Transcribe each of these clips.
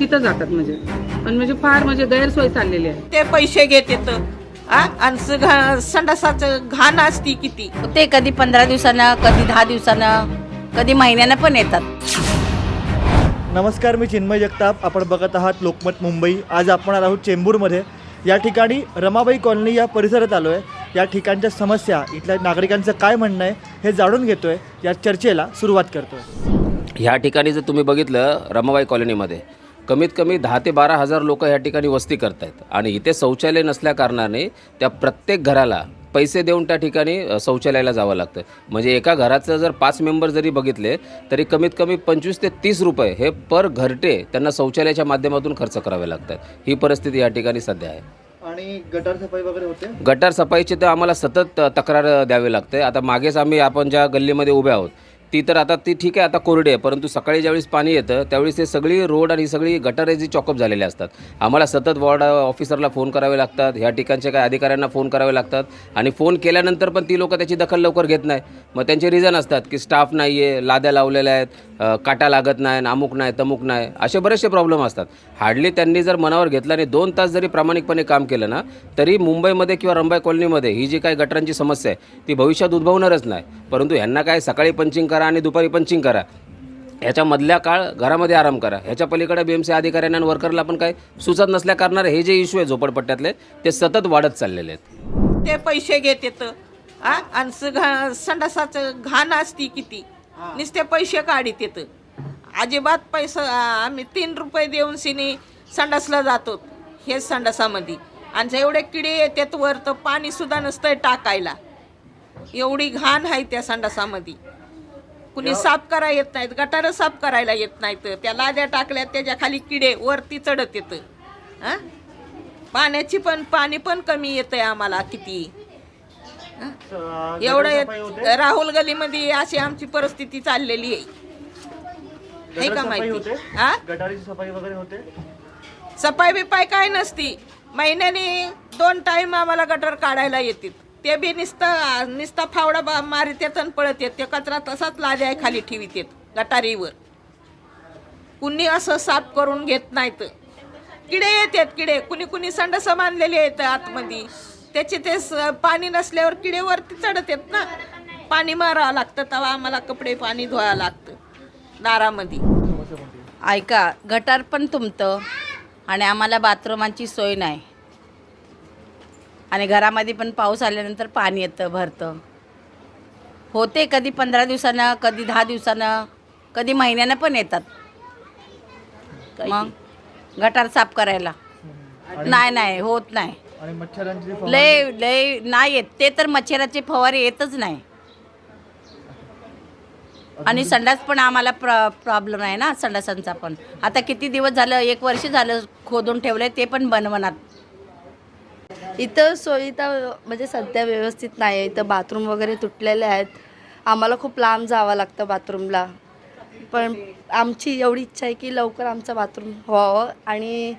तिथं जातात म्हणजे. पण म्हणजे फार म्हणजे गैरसोय चाललेली आहे. ते पैसे घेत येत. आणि संडासाचं घाण असती किती? ते कधी पंधरा दिवसानं कधी दहा दिवसानं कधी महिन्यानं पण येतात. नमस्कार मी चिन्मय जगताप. आपण बघत आहात लोकमत मुंबई. आज आपण आलो आहोत चेंबूरमध्ये. या ठिकाणी रमाबाई कॉलनी या परिसरात आलो आहे. या ठिकाणच्या समस्या इथल्या नागरिकांचं काय म्हणणं आहे हे जाणून घेतो आहे या चर्चेला सुरुवात करतो आहे ह्या ठिकाणी जर तुम्ही बघितलं रमाबाई कॉलनीमध्ये कमीत कमी दहा ते बारा हजार लोक ह्या ठिकाणी वस्ती करत आहेत आणि इथे शौचालय नसल्याकारणाने त्या प्रत्येक घराला पैसे देऊन त्या ठिकाणी शौचालयाला जावं लागतं. म्हणजे एका घराचं जर पाच मेंबर जरी बघितले तरी कमीत कमी पंचवीस ते तीस रुपये हे पर घरटे त्यांना शौचालयाच्या माध्यमातून खर्च करावे लागतात. ही परिस्थिती या ठिकाणी सध्या आहे. आणि गटार सफाई वगैरे होते? गटार सफाईची तर आम्हाला सतत तक्रार द्यावी लागते. आता मागेच आम्ही आपण ज्या गल्लीमध्ये उभे आहोत ती तर आता ती ठीक आहे आता कोरडी आहे परंतु सकाळी ज्यावेळेस पाणी येतं त्यावेळेस ते सगळी रोड आणि सगळी गटारे जी चॉकअप झालेले असतात. आम्हाला सतत वॉर्ड ऑफिसरला फोन करावे लागतात ह्या ठिकाणच्या काही अधिकाऱ्यांना फोन करावे लागतात आणि फोन केल्यानंतर पण ती लोक त्याची दखल लवकर घेत नाही. मग त्यांचे रिझन असतात की स्टाफ नाही आहे लाद्या लावलेल्या आहेत काटा लागत नाही अमुक नाही तमुक नाही असे बरेचसे प्रॉब्लेम असतात. हार्डली त्यांनी जर मनावर घेतलं आणि दोन तास जरी प्रामाणिकपणे काम केलं ना तरी मुंबईमध्ये किंवा रंबाई कॉलनीमध्ये ही जी काही गटारांची समस्या आहे ती भविष्यात उद्भवणारच नाही. परंतु ह्यांना काय सकाळी पंचिंग करा आणि दुपारी पंचिंग करा. ह्याच्या मधल्या काळ घरामध्ये आराम करा. ह्याच्या पलीकडे बी एम सी अधिकाऱ्यांना आणि वर्करला पण काय सुचत नसल्या कारणाने हे जे इश्यू आहे झोपडपट्ट्यातले ते सतत वाढत चाललेले आहेत. ते पैसे घेत येत. आणि संडासाचं घाण असती किती? नुसते पैसे काढीत येत. अजिबात पैसा आम्ही तीन रुपये देऊन सिनी संडासला जातो. हेच संडासामध्ये. आणि एवढे किडे येतात वर तर पाणी सुद्धा नसतंय टाकायला. एवढी घाण आहे त्या संडासामध्ये. कुणी साफ करा येत नाहीत गटारं साफ करायला येत नाहीत. त्या लाद्या टाकल्या त्याच्याखाली किडे वरती चढत येतं. हं? पाण्याची पण पाणी पण कमी येतंय आम्हाला किती. एवढं येत- राहुल गलीमध्ये अशी आमची परिस्थिती चाललेली आहे. हे का माहिती? हा? गटारीची सफाई वगैरे होते? सफाई बिपाई काय नसती. महिन्याने दोन टाइम आम्हाला गटर काढायला येतात ते बी नुसतं नुसता फावडा बा- मारित आणि पळत येत. ते कचरा तसाच लाद्या खाली ठेवीत येत गटारीवर. कुणी असं साफ करून घेत नाहीत. किडे येतात किडे. कुणी कुणी संडस बांधलेले आहेत आतमध्ये. त्याचे ते स- पाणी नसल्यावर किडे वरती चढत येत ना. पाणी मारावं लागतं तेव्हा आम्हाला कपडे पाणी धुवावं लागतं. दारामध्ये. ऐका गटार पण तुमतं आणि आम्हाला बाथरूमांची सोय नाही. आणि घरामध्ये पण पाऊस आल्यानंतर पाणी येतं भरतं. होते कधी पंधरा दिवसानं कधी दहा दिवसानं कधी महिन्यानं पण येतात. मग गटार साफ करायला. नाही नाही होत नाही. आणि मच्छरांची लय लय नाही येत. ते तर मच्छराचे फवारे येतच नाही. आणि संडास पण आम्हाला प्र प्रॉब्लेम आहे ना संडासांचा पण. आता किती दिवस झालं एक वर्ष झालं खोदून ठेवलंय ते पण बनवणार. इथं सोयीता म्हणजे सध्या व्यवस्थित नाही आहे इथं बाथरूम वगैरे तुटलेले आहेत. आम्हाला खूप लांब जावं लागतं बाथरूमला पण आमची एवढी इच्छा आहे की लवकर आमचं बाथरूम व्हावं. आणि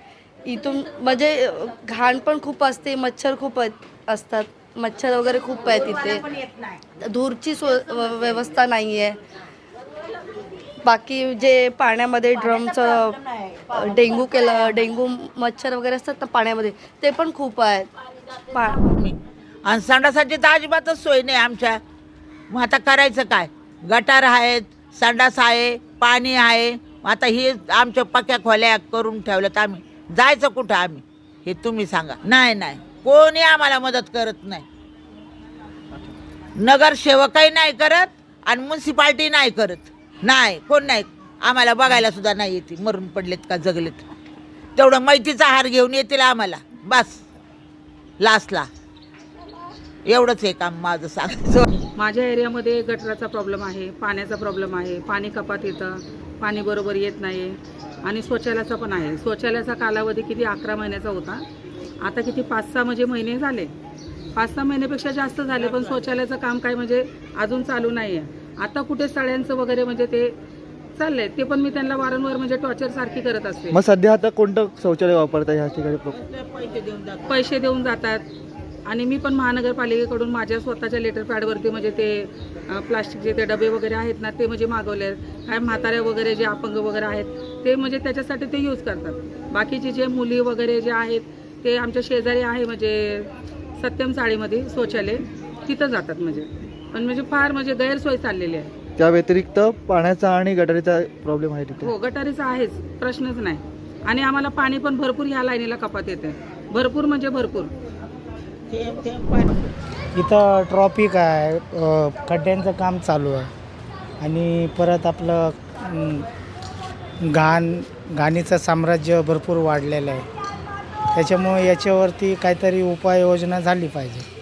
इथून म्हणजे घाण पण खूप असते मच्छर खूप आहेत असतात. मच्छर वगैरे खूप आहेत इथे. धूरची सो व्यवस्था नाही आहे बाकी जे पाण्यामध्ये ड्रमचं डेंगू केलं डेंगू मच्छर वगैरे असतात ना पाण्यामध्ये ते पण खूप आहेत. पा आणि संडासाची तर अजिबातच सोय नाही आमच्या. मग आता करायचं काय? गटार आहेत संडास आहे पाणी आहे. मग आता ही आमच्या पक्या खोल्या करून ठेवल्यात आम्ही. जायचं कुठं आम्ही? हे तुम्ही सांगा. नाही नाही. कोणी आम्हाला मदत करत नाही. नगरसेवकही नाही करत आणि म्युन्सिपाल्टी नाही करत. नाही कोण नाही. आम्हाला बघायला सुद्धा नाही येते. मरून पडलेत का जगलेत. तेवढं माहितीचा हार घेऊन येतील आम्हाला. बस. लास्टला एवढंच आहे काम माझं सांगायचं. माझ्या एरियामध्ये गटराचा प्रॉब्लेम आहे पाण्याचा प्रॉब्लेम आहे पाणी कपात येतं पाणी बरोबर येत नाही आणि शौचालयाचा पण आहे. शौचालयाचा कालावधी किती? अकरा महिन्याचा होता. आता किती? पाच सहा म्हणजे महिने झाले. पाच सहा महिन्यापेक्षा जास्त झाले पण शौचालयाचं काम काय म्हणजे अजून चालू नाही आहे आता कुठे सळ्यांचं वगैरे म्हणजे ते चाललंय ते पण मी त्यांना वारंवार म्हणजे टॉर्चर सारखी करत असते. मग सध्या आता कोणतं शौचालय वापरता ह्या ठिकाणी? पैसे देऊन जातात. आणि मी पण महानगरपालिकेकडून माझ्या स्वतःच्या लेटर पॅडवरती म्हणजे ते अ, प्लास्टिकचे ते डबे वगैरे आहेत ना ते म्हणजे मागवले आहेत काय म्हाताऱ्या वगैरे जे अपंग वगैरे आहेत ते म्हणजे त्याच्यासाठी ते यूज करतात. बाकीचे जे मुली वगैरे जे आहेत ते आमच्या शेजारी आहे म्हणजे सत्यम चाळीमध्ये शौचालय तिथं जातात म्हणजे. पण म्हणजे फार म्हणजे गैरसोय चाललेली आहे. त्या व्यतिरिक्त पाण्याचा आणि गटारीचा प्रॉब्लेम आहे तिथे. हो गटारीचा आहेच. प्रश्नच नाही. आणि आम्हाला पाणी पण भरपूर ह्या लाईनीला कपात येते. भरपूर म्हणजे भरपूर. इथं ट्रॉफिक आहे. अ, खड्ड्यांचं काम चालू आहे. आणि परत आपलं घाण घाणीचं साम्राज्य भरपूर वाढलेलं आहे. त्याच्यामुळे याच्यावरती काहीतरी उपाययोजना झाली पाहिजे.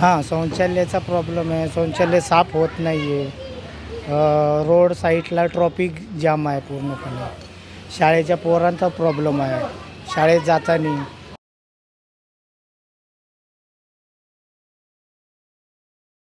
हां शौचालयाचा प्रॉब्लेम आहे. शौचालय साफ होत नाही आहे रोड साईडला ट्रॉफिक जाम आहे पूर्णपणे. शाळेच्या पोरांचा प्रॉब्लेम आहे. शाळेत जाताना